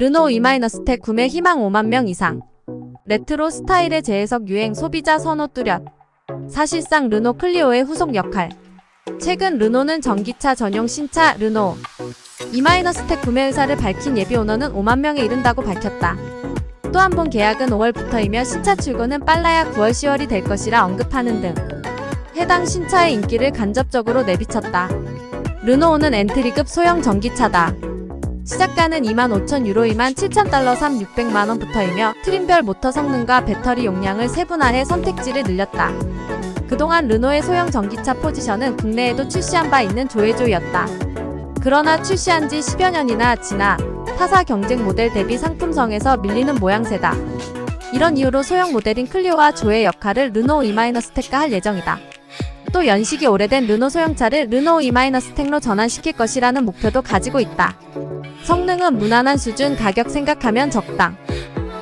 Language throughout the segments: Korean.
르노 E-스택 구매 희망 5만 명 이상. 레트로 스타일의 재해석 유행 소비자 선호 뚜렷. 사실상 르노 클리오의 후속 역할. 최근 르노는 전기차 전용 신차 르노 E-스택 구매 의사를 밝힌 예비 오너는 5만 명에 이른다고 밝혔다. 또 한 번 계약은 5월부터이며 신차 출고는 빨라야 9월 10월이 될 것이라 언급하는 등 해당 신차의 인기를 간접적으로 내비쳤다. 르노오는 엔트리급 소형 전기차다. 시작가는 25,000유로이만 7,000달러 3 600만원부터이며 트림별 모터 성능과 배터리 용량을 세분화해 선택지를 늘렸다. 그동안 르노의 소형 전기차 포지션은 국내에도 출시한 바 있는 조회조이었다. 그러나 출시한 지 10여 년이나 지나 타사 경쟁 모델 대비 상품성에서 밀리는 모양새다. 이런 이유로 소형 모델인 클리오와 조의 역할을 르노 E-스택과 할 예정이다. 또 연식이 오래된 르노 소형차를 르노 E-스택로 전환시킬 것이라는 목표도 가지고 있다. 성능은 무난한 수준, 가격 생각하면 적당.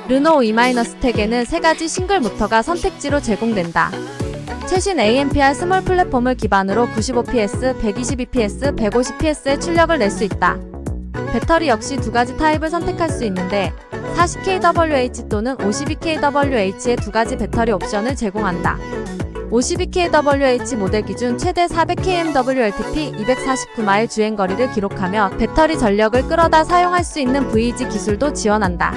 르노 E-스택에는 세 가지 싱글 모터가 선택지로 제공된다. 최신 AMPR 스몰 플랫폼을 기반으로 95PS, 122PS, 150PS의 출력을 낼 수 있다. 배터리 역시 두 가지 타입을 선택할 수 있는데 40kWh 또는 52kWh의 두 가지 배터리 옵션을 제공한다. 52kWh 모델 기준 최대 400kmWLTP 249마일 주행거리를 기록하며 배터리 전력을 끌어다 사용할 수 있는 VG 기술도 지원한다.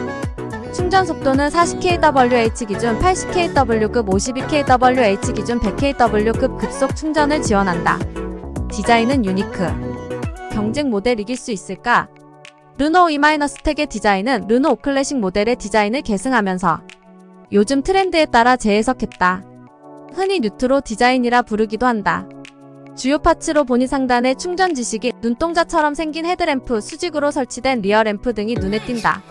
충전 속도는 40kWh 기준 80kW급 52kWh 기준 100kW급 급속 충전을 지원한다. 디자인은 유니크. 경쟁 모델 이길 수 있을까? 르노 E-스택의 디자인은 르노 오클래식 모델의 디자인을 계승하면서 요즘 트렌드에 따라 재해석했다. 흔히 뉴트로 디자인이라 부르기도 한다. 주요 파츠로 보니 상단에 충전 지식이 눈동자처럼 생긴 헤드램프, 수직으로 설치된 리어램프 등이 눈에 띈다.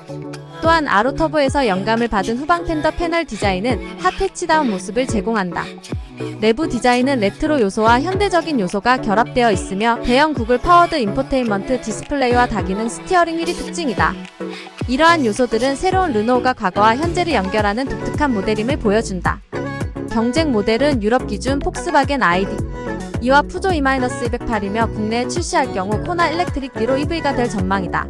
또한 아로터보에서 영감을 받은 후방 팬더 패널 디자인은 핫해치다운 모습을 제공한다. 내부 디자인은 레트로 요소와 현대적인 요소가 결합되어 있으며 대형 구글 파워드 인포테인먼트 디스플레이와 다기능 스티어링 휠이 특징이다. 이러한 요소들은 새로운 르노우가 과거와 현재를 연결하는 독특한 모델임을 보여준다. 경쟁 모델은 유럽 기준 폭스바겐 ID. 이와 푸조 E-208이며 국내에 출시할 경우 코나 일렉트릭 니로 EV가 될 전망이다.